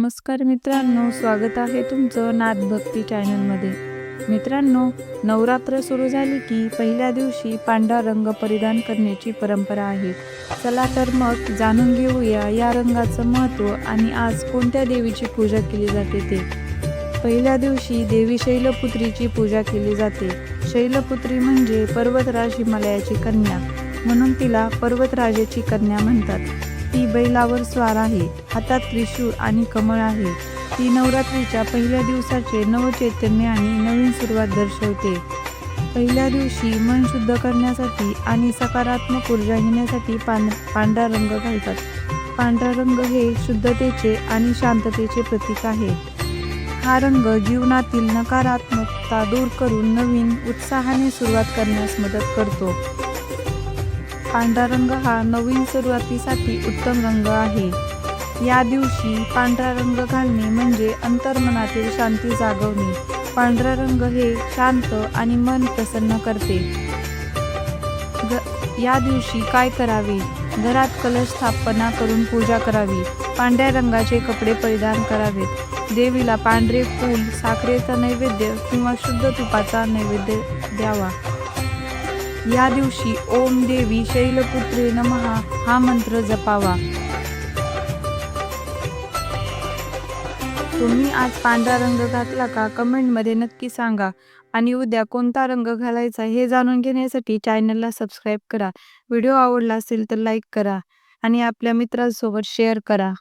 नमस्कार मित्रांनो स्वागत आहे तुमचं नादभक्ती चॅनलमध्ये. मित्रांनो नवरात्र सुरू झाली की पहिल्या दिवशी पांढरा रंग परिधान करण्याची परंपरा आहे. चला तर मग जाणून घेऊया या रंगाचं महत्त्व आणि आज कोणत्या देवीची पूजा केली जाते ते. पहिल्या दिवशी देवी शैलपुत्रीची पूजा केली जाते. शैलपुत्री म्हणजे पर्वतराज हिमालयाची कन्या म्हणून तिला पर्वतराजाची कन्या म्हणतात. ती बैलावर स्वार आहे हातात त्रिशूळ आणि कमळ आहे. ती नवरात्रीच्या पहिल्या दिवसाचे नवचैतन्य आणि नवीन सुरुवात दर्शवते. पहिल्या दिवशी मन शुद्ध करण्यासाठी आणि सकारात्मक ऊर्जा घेण्यासाठी पां पांढरा रंग घालतात. पांढरा रंग हे शुद्धतेचे आणि शांततेचे प्रतीक आहे. हा रंग जीवनातील नकारात्मकता दूर करून नवीन उत्साहाने सुरुवात करण्यास मदत करतो. पांढरा रंग हा नवीन सुरुवातीसाठी उत्तम रंग आहे. या दिवशी पांढरा रंग घालणे म्हणजे अंतर्मनातील शांती जागवणे. पांढरा रंग हे शांत आणि मन प्रसन्न करते. ग- या दिवशी काय करावे? घरात कलश स्थापना करून पूजा करावी. पांढऱ्या रंगाचे कपडे परिधान करावेत देवीला पांढरे फूल साखरेचा नैवेद्य किंवा शुद्ध तुपाचा नैवेद्य द्यावा. या दिवशी ओम देवी शैलपुत्रे नमहा हा मंत्र जपावा. तुम्ही आज पांढरा रंग घातला का? कमेंटमध्ये नक्की सांगा. आणि उद्या कोणता रंग घालायचा हे जाणून घेण्यासाठी चॅनलला सबस्क्राईब करा. व्हिडिओ आवडला असेल तर लाईक करा आणि आपल्या मित्रांसोबत शेअर करा.